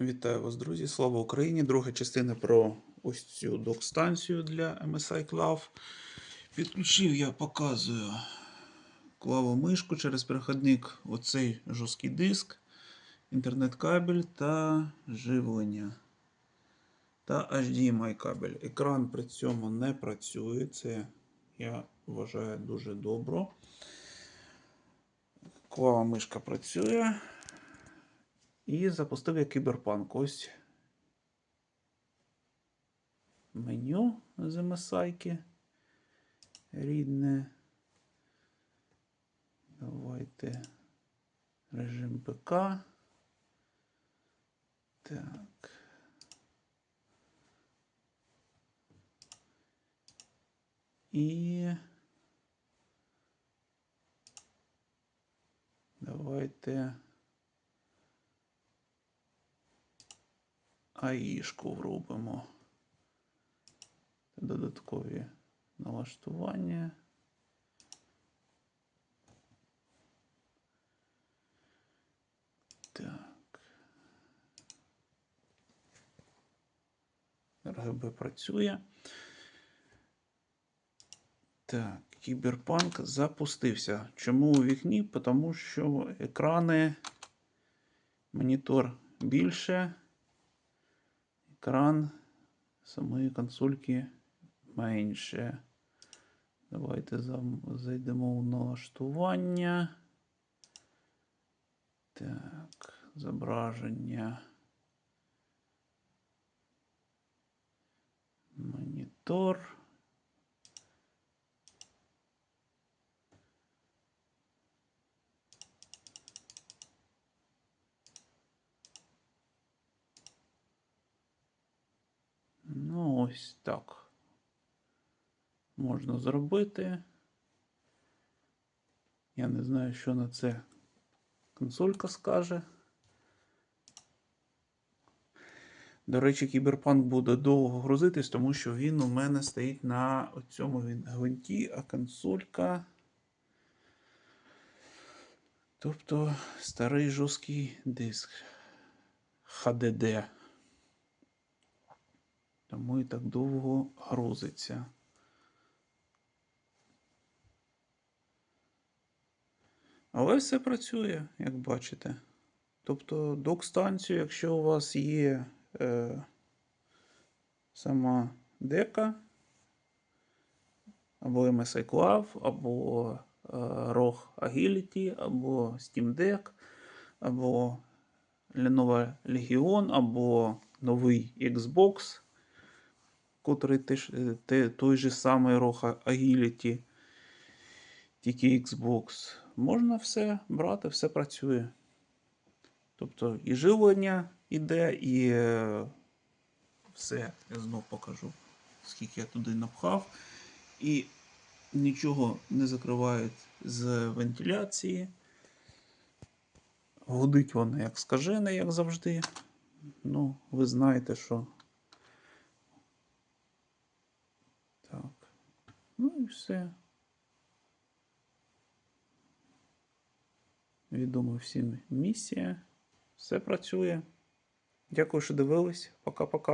Вітаю вас, друзі! Слава Україні! Друга частина про ось цю док-станцію для MSI Clav. Підключив я показую клаву мишку через переходник оцей жорсткий диск, інтернет-кабель та живлення. Та HDMI кабель. Екран при цьому не працює. Це я вважаю дуже добре. Клава мишка працює. І запустив я кіберпанк. Ось меню з MSI. Рідне. Давайте режим ПК. Так. І давайте АІшку вробимо. Додаткові налаштування. Так. РГБ працює. Так, кіберпанк запустився. Чому у вікні? Тому що екрани, монітор більше, екран самої консольки менше. Давайте зайдемо у налаштування. Так, зображення. Монітор. Ну, ось так. Можна зробити. Я не знаю, що на це консолька скаже. До речі, кіберпанк буде довго грузитись, тому що він у мене стоїть на цьому гвинті, а консолька. Тобто старий жорсткий диск HDD. Тому і так довго грузиться. Але все працює, як бачите. Тобто док-станцію, якщо у вас є е, сама дека, або MSI Clav, або е, ROG Agility, або Steam Deck, або Lenovo Legion, або новий Xbox, котрий теж, е, те, той же самий ROG Agility, тільки Xbox. Можна все брати, все працює. Тобто і живлення іде, і е, все. Я знов покажу, скільки я туди напхав. І нічого не закривають з вентиляції. Гудить воно як скажене, як завжди. Ну, ви знаєте, що. Так. Ну і все. Відома всім місія. Все працює. Дякую, що дивились. Пока-пока.